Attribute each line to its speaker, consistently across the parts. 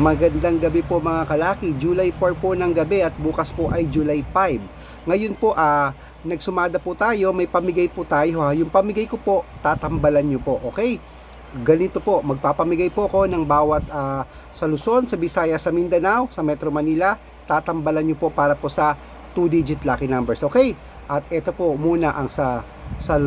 Speaker 1: Magandang gabi po mga kalaki. July 4 po ng gabi at bukas po ay July 5. Ngayon po, ah, nagsumada po tayo, may pamigay po tayo ha. Yung pamigay ko po, tatambalan nyo po, okay? Ganito po, magpapamigay po ako ng bawat ah, sa Luzon, sa Visayas, sa Mindanao, sa Metro Manila. Tatambalan nyo po para po sa 2-digit lucky numbers, okay? At ito po muna ang sa sa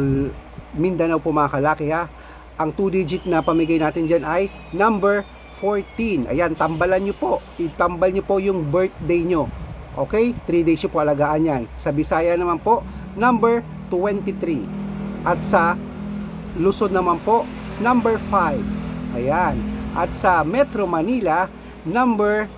Speaker 1: Mindanao po mga kalaki ha. Ang 2-digit na pamigay natin dyan ay number 14. Ayan, tambalan nyo po. Itambal nyo po yung birthday nyo. Okay? 3 days nyo po alagaan yan. Sa Bisaya naman po, number 23. At sa Luzon naman po, number 5. Ayan. At sa Metro Manila, number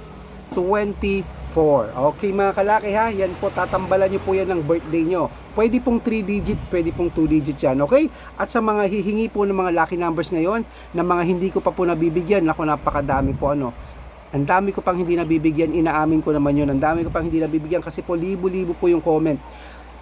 Speaker 1: 24. Okay mga kalaki ha, yan po tatambalan nyo po yan ng birthday nyo. Pwede pong 3 digit, pwede pong 2 digit yan, okay? At sa mga hihingi po ng mga lucky numbers ngayon, na mga hindi ko pa po nabibigyan, naku napakadami po ano. Ang dami ko pang hindi nabibigyan, inaamin ko naman yun. Ang dami ko pang hindi nabibigyan kasi po libo-libo po yung comment.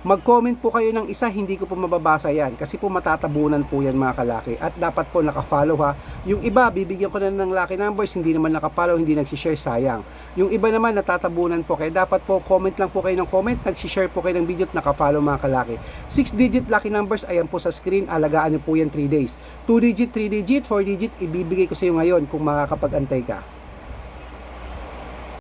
Speaker 1: Mag-comment po kayo ng isa, hindi ko po mababasa yan. Kasi po matatabunan po yan mga kalaki. At dapat po nakafollow ha. Yung iba, bibigyan ko na ng lucky numbers, hindi naman nakafollow, hindi nagsishare, sayang. Yung iba naman, natatabunan po. Kaya dapat po, comment lang po kayo ng comment, nagsishare po kayo ng video at nakafollow mga kalaki. 6 digit lucky numbers, ayan po sa screen, alagaan nyo po yan 3 days. 2 digit, 3 digit, 4 digit, ibibigay ko sa iyo ngayon kung makakapag-antay ka.